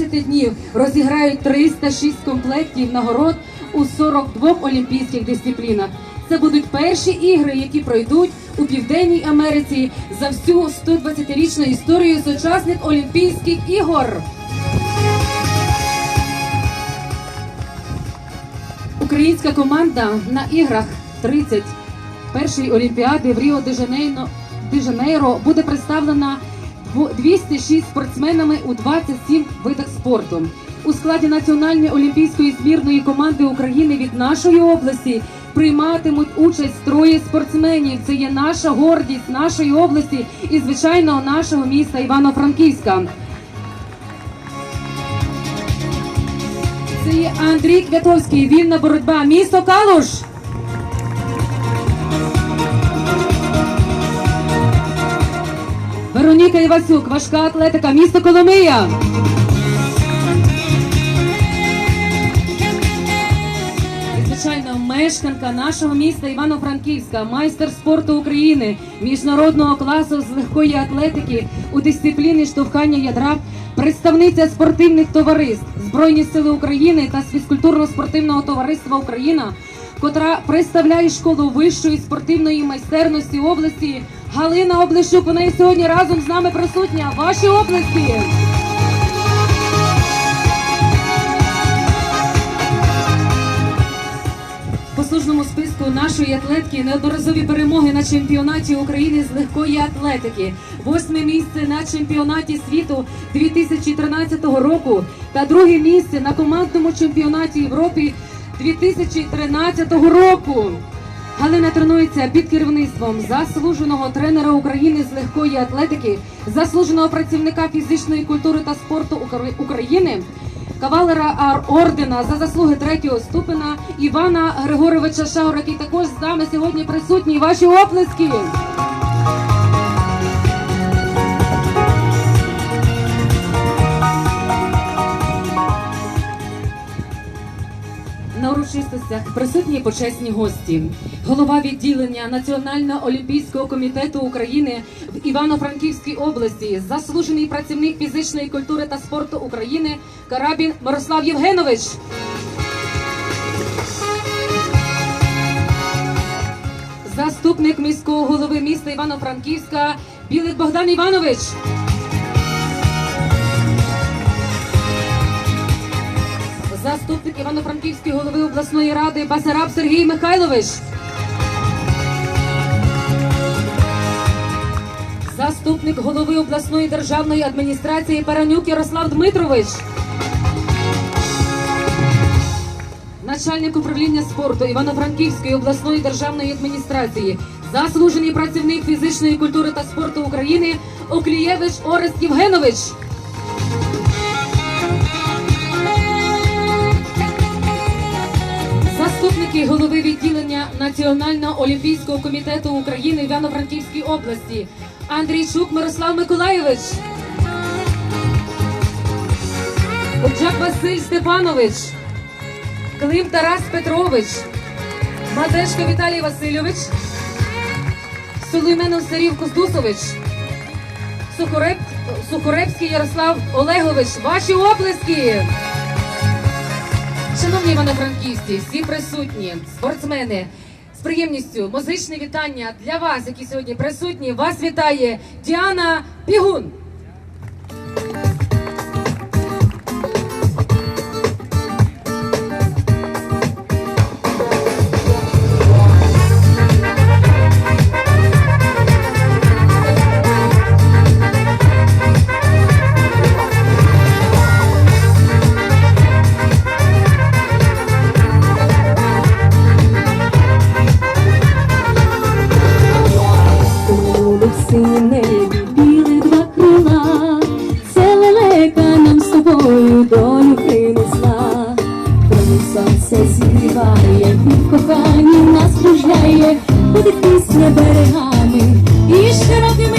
15 днів розіграють 306 комплектів нагород у 42 олімпійських дисциплінах. Це будуть перші ігри, які пройдуть у Південній Америці за всю 120-річну історію сучасних Олімпійських ігор. Українська команда на іграх 31-ї Олімпіади в Ріо де Жанейро, де Жанейро буде представлена 206 спортсменами у 27 видах спорту. У складі Національної олімпійської збірної команди України від нашої області прийматимуть участь троє спортсменів. Це є наша гордість нашої області і, звичайно, нашого міста Івано-Франківська. Це є Андрій Квятовський, вільна боротьба, місто Калуш. Вероніка Івасюк, важка атлетика, місто Коломия. Звичайно, мешканка нашого міста Івано-Франківська, майстер спорту України, міжнародного класу з легкої атлетики у дисципліні штовхання ядра, представниця спортивних товариств Збройні Сили України та з фізкультурно-спортивного товариства Україна, котра представляє школу вищої спортивної майстерності області. Галина Облещук, вона і сьогодні разом з нами присутня. Ваші області! По служному списку нашої атлетки неодноразові перемоги на чемпіонаті України з легкої атлетики, восьме місце на чемпіонаті світу 2013 року та друге місце на командному чемпіонаті Європи 2013 року. Галина тренується під керівництвом заслуженого тренера України з легкої атлетики, заслуженого працівника фізичної культури та спорту Укра- України, кавалера ар- ордена за заслуги третього ступеня Івана Григоровича Шаура, який також з нами сьогодні присутній. Ваші оплески! Урочистостях присутні почесні гості, голова відділення Національного олімпійського комітету України в Івано-Франківській області, заслужений працівник фізичної культури та спорту України Карабін Мирослав Євгенович. Заступник міського голови міста Івано-Франківська Білик Богдан Іванович. Заступник Івано-Франківської голови обласної ради Басараб Сергій Михайлович. Заступник голови обласної державної адміністрації Паранюк Ярослав Дмитрович. Начальник управління спорту Івано-Франківської обласної державної адміністрації, заслужений працівник фізичної культури та спорту України Оклієвич Орест Євгенович. Заступники голови відділення Національного олімпійського комітету України Івано-Франківській області Андрійчук Мирослав Миколайович. Оджак Василь Степанович. Клим Тарас Петрович. Мазешко Віталій Васильович. Сулейменов Сарів Коздусович. Сухореб... Сухоребський Ярослав Олегович. Ваші оплески! Шановні івано-франківці, всі присутні, спортсмени, з приємністю музичне вітання для вас, які сьогодні присутні. Вас вітає Діана Пігун. І широкими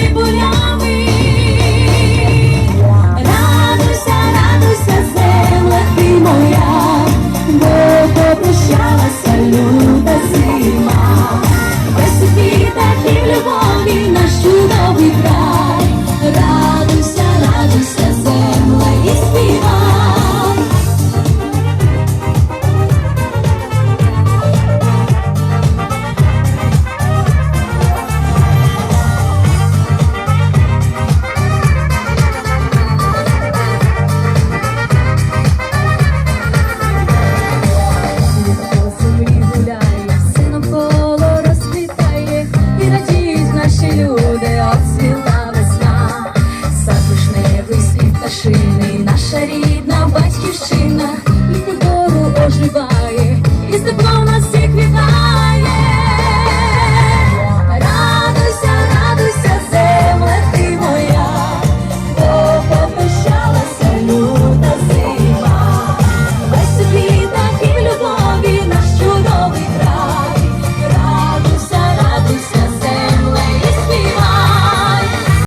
пору оживає, нас всіх вітає.